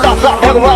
भगवा उगवा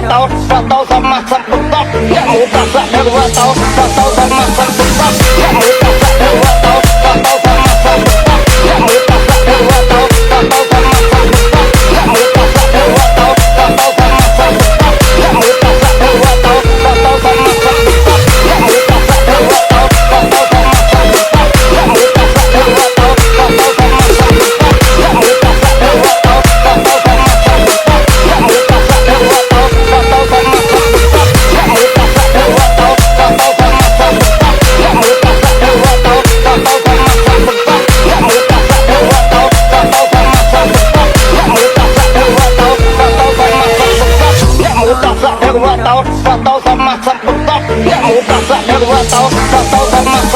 ភៈវតោវតោសម្មាសម្ពុទ្ធោនមោតស្សៈភៈវតោវតោសម្មា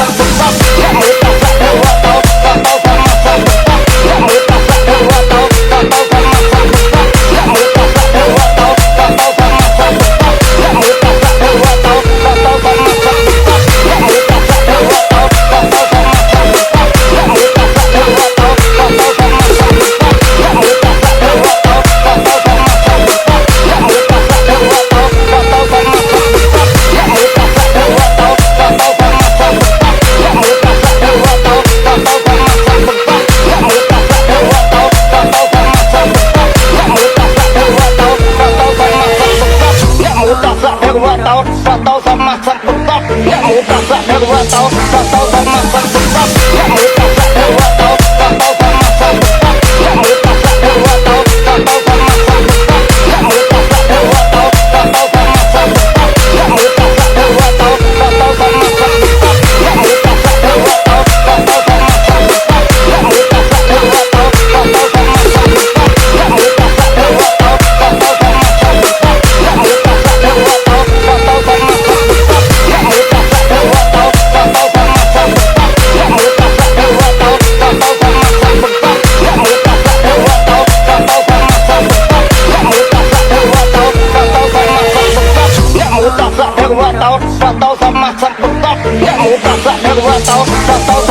परवत out shot out shot master shot या मुक्का शॉट វត្តោសតោសម្មាសម្ពុទ្ធៈនមោតស្សៈភគវត្តោសតោ